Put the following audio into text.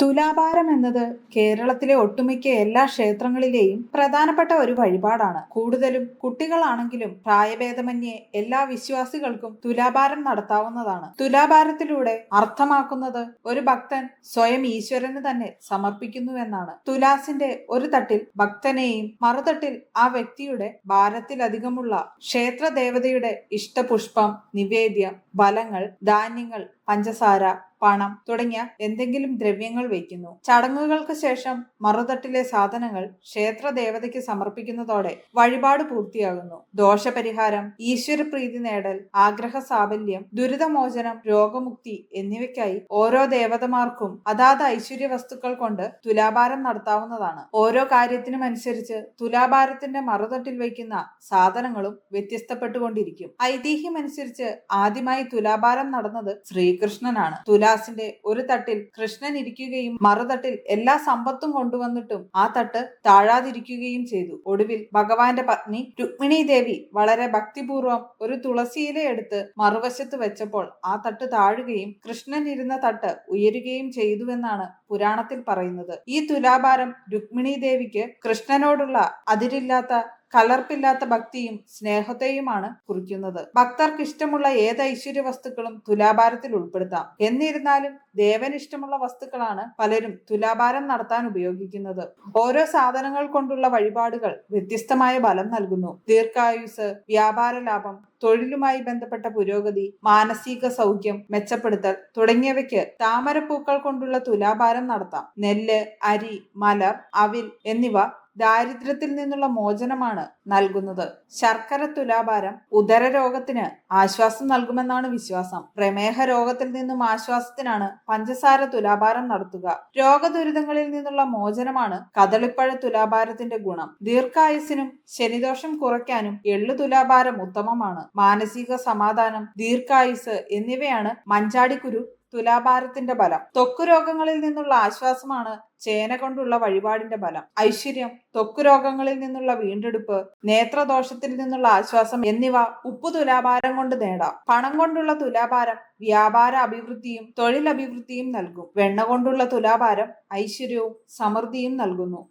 തുലാഭാരം എന്നത് കേരളത്തിലെ ഒട്ടുമിക്ക എല്ലാ ക്ഷേത്രങ്ങളിലെയും പ്രധാനപ്പെട്ട ഒരു വഴിപാടാണ്. കൂടുതലും കുട്ടികളാണെങ്കിലും പ്രായഭേദമന്യേ എല്ലാ വിശ്വാസികൾക്കും തുലാഭാരം നടത്താവുന്നതാണ്. തുലാഭാരത്തിലൂടെ അർത്ഥമാക്കുന്നത് ഒരു ഭക്തൻ സ്വയം ഈശ്വരന് തന്നെ സമർപ്പിക്കുന്നുവെന്നാണ്. തുലാസിന്റെ ഒരു തട്ടിൽ ഭക്തനെയും മറുതട്ടിൽ ആ വ്യക്തിയുടെ ഭാരത്തിലധികമുള്ള ക്ഷേത്ര ദേവതയുടെ ഇഷ്ടപുഷ്പം നിവേദ്യം ഫലങ്ങൾ ധാന്യങ്ങൾ പഞ്ചസാര പണം തുടങ്ങിയ എന്തെങ്കിലും ദ്രവ്യങ്ങൾ വയ്ക്കുന്നു. ചടങ്ങുകൾക്ക് ശേഷം മറുതട്ടിലെ സാധനങ്ങൾ ക്ഷേത്ര ദേവതയ്ക്ക് സമർപ്പിക്കുന്നതോടെ വഴിപാട് പൂർത്തിയാകുന്നു. ദോഷപരിഹാരം ഈശ്വരപ്രീതി നേടൽ ആഗ്രഹ സാഫല്യം ദുരിതമോചനം രോഗമുക്തി എന്നിവയ്ക്കായി ഓരോ ദേവതമാർക്കും അതാത് ഐശ്വര്യ വസ്തുക്കൾ കൊണ്ട് തുലാഭാരം നടത്താവുന്നതാണ്. ഓരോ കാര്യത്തിനും അനുസരിച്ച് തുലാഭാരത്തിന്റെ മറുതട്ടിൽ വയ്ക്കുന്ന സാധനങ്ങളും വ്യത്യസ്തപ്പെട്ടുകൊണ്ടിരിക്കും. ഐതിഹ്യമനുസരിച്ച് ആദ്യമായി തുലാഭാരം നടന്നത് ശ്രീകൃഷ്ണനാണ്. തുലാസിന്റെ ഒരു തട്ടിൽ കൃഷ്ണൻ ഇരിക്കുകയും മറുതട്ടിൽ എല്ലാ സമ്പത്തും കൊണ്ടുവന്നിട്ടും ആ തട്ട് താഴാതിരിക്കുകയും ചെയ്തു. ഒടുവിൽ ഭഗവാന്റെ പത്നി രുക്മിണി ദേവി വളരെ ഭക്തിപൂർവം ഒരു തുളസിയില എടുത്ത് മറുവശത്ത് വെച്ചപ്പോൾ ആ തട്ട് താഴുകയും കൃഷ്ണൻ ഇരുന്ന തട്ട് ഉയരുകയും ചെയ്തുവെന്നാണ് പുരാണത്തിൽ പറയുന്നത്. ഈ തുലാഭാരം രുക്മിണി ദേവിക്ക് കൃഷ്ണനോടുള്ള അതിരില്ലാത്ത കലർപ്പില്ലാത്ത ഭക്തിയും സ്നേഹത്തെയുമാണ് കുറിക്കുന്നത്. ഭക്തർക്ക് ഇഷ്ടമുള്ള ഏത് ഐശ്വര്യ വസ്തുക്കളും തുലാഭാരത്തിൽ ഉൾപ്പെടുത്താം. എന്നിരുന്നാലും ദേവൻ ഇഷ്ടമുള്ള വസ്തുക്കളാണ് പലരും തുലാഭാരം നടത്താൻ ഉപയോഗിക്കുന്നത്. ഓരോ സാധനങ്ങൾ കൊണ്ടുള്ള വഴിപാടുകൾ വ്യത്യസ്തമായ ബലം നൽകുന്നു. ദീർഘായുസ് വ്യാപാര ലാഭം തൊഴിലുമായി ബന്ധപ്പെട്ട പുരോഗതി മാനസിക സൗഖ്യം മെച്ചപ്പെടുത്തൽ തുടങ്ങിയവയ്ക്ക് താമരപ്പൂക്കൾ കൊണ്ടുള്ള തുലാഭാരം നടത്താം. നെല്ല് അരി മലർ അവിൽ എന്നിവ ദാരിദ്ര്യത്തിൽ നിന്നുള്ള മോചനമാണ് നൽകുന്നത്. ശർക്കര തുലാഭാരം ഉദര രോഗത്തിന് ആശ്വാസം നൽകുമെന്നാണ് വിശ്വാസം. പ്രമേഹ രോഗത്തിൽ നിന്നും ആശ്വാസത്തിനാണ് പഞ്ചസാര തുലാഭാരം നടത്തുക. രോഗദുരിതങ്ങളിൽ നിന്നുള്ള മോചനമാണ് കദളിപ്പഴ തുലാഭാരത്തിന്റെ ഗുണം. ദീർഘായുസിനും ശനിദോഷം കുറയ്ക്കാനും എള്ളു തുലാഭാരം ഉത്തമമാണ്. മാനസിക സമാധാനം ദീർഘായുസ് എന്നിവയാണ് മഞ്ചാടിക്കുരു തുലാഭാരത്തിന്റെ ബലം. ത്വക്ക് രോഗങ്ങളിൽ നിന്നുള്ള ആശ്വാസമാണ് ചേന കൊണ്ടുള്ള വഴിപാടിന്റെ ബലം. ഐശ്വര്യം ത്വക്ക് രോഗങ്ങളിൽ നിന്നുള്ള വീണ്ടെടുപ്പ് നേത്രദോഷത്തിൽ നിന്നുള്ള ആശ്വാസം എന്നിവ ഉപ്പു തുലാഭാരം കൊണ്ട് നേടാം. പണം കൊണ്ടുള്ള തുലാഭാരം വ്യാപാര അഭിവൃദ്ധിയും തൊഴിൽ അഭിവൃദ്ധിയും നൽകും. വെണ്ണ കൊണ്ടുള്ള തുലാഭാരം ഐശ്വര്യവും സമൃദ്ധിയും നൽകുന്നു.